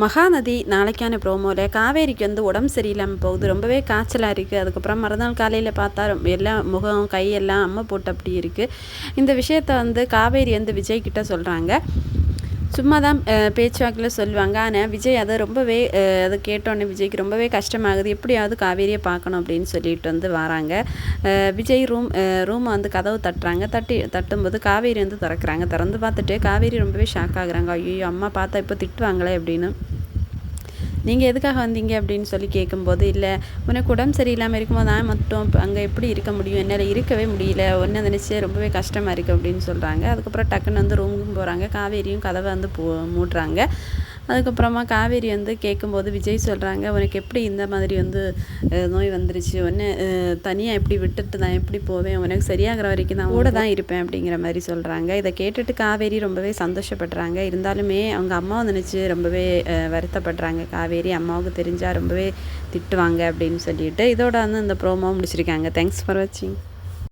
மகாநதி நாளைக்கான ப்ரோமோவில் காவேரிக்கு வந்து உடம்பு சரியில்லாமல் போகுது. ரொம்பவே காய்ச்சலாக இருக்குது அதுக்கப்புறம் மறுநாள் காலையில் பார்த்தா ரொம்ப எல்லாம் முகம் கை எல்லாம் அம்மை போட்டு அப்படி இருக்குது இந்த விஷயத்த வந்து காவேரி வந்து விஜய் கிட்ட சொல்கிறாங்க சும்மா தான் பேச்சுவாக்கில் சொல்லுவாங்க. ஆனால் விஜய் அதை ரொம்பவே அதை கேட்டோன்னே விஜய்க்கு ரொம்பவே கஷ்டமாகுது. எப்படியாவது காவேரியை பார்க்கணும் அப்படின்னு சொல்லிட்டு வந்து வராங்க. விஜய் ரூம் ரூமை வந்து கதவு தட்டுறாங்க. தட்டி தட்டும்போது காவேரி வந்து திறக்கிறாங்க. திறந்து பார்த்துட்டு காவேரி ரொம்பவே ஷாக் ஆகுறாங்க. ஐயோ அம்மா பார்த்தா இப்போ திட்டுவாங்களே அப்படின்னு. நீங்கள் எதுக்காக வந்தீங்க அப்படின்னு சொல்லி கேட்கும்போது இல்லை உனக்கு உடம்பு சரியில்லாமல் இருக்கும்போது நான் மட்டும் அங்கே எப்படி இருக்க முடியும்? என்னால் இருக்கவே முடியல. ஒன்று நினச்சி ரொம்பவே கஷ்டமாக இருக்குது அப்படின்னு சொல்கிறாங்க அதுக்கப்புறம் டக்குன்னு வந்து ரூமுக்கும் போகிறாங்க காவேரியும் கதவை வந்து போ மூடுறாங்க. அதுக்கப்புறமா காவேரி வந்து கேட்கும்போது விஜய் சொல்கிறாங்க உனக்கு எப்படி இந்த மாதிரி வந்து நோய் வந்துருச்சு? ஒன்று தனியாக எப்படி விட்டுட்டு நான் எப்படி போவேன்? உனக்கு சரியாகிற வரைக்கும் நான் கூட தான் இருப்பேன் அப்படிங்கிற மாதிரி சொல்கிறாங்க இதை கேட்டுட்டு காவேரி ரொம்பவே சந்தோஷப்படுறாங்க. இருந்தாலுமே அவங்க அம்மாவை நினச்சி ரொம்பவே வருத்தப்படுறாங்க. காவேரி அம்மாவுக்கு தெரிஞ்சால் ரொம்பவே திட்டுவாங்க அப்படின்னு சொல்லிட்டு இதோட வந்து இந்த ப்ரோமோ முடிச்சிருக்காங்க. தேங்க்ஸ் ஃபார் வாட்சிங்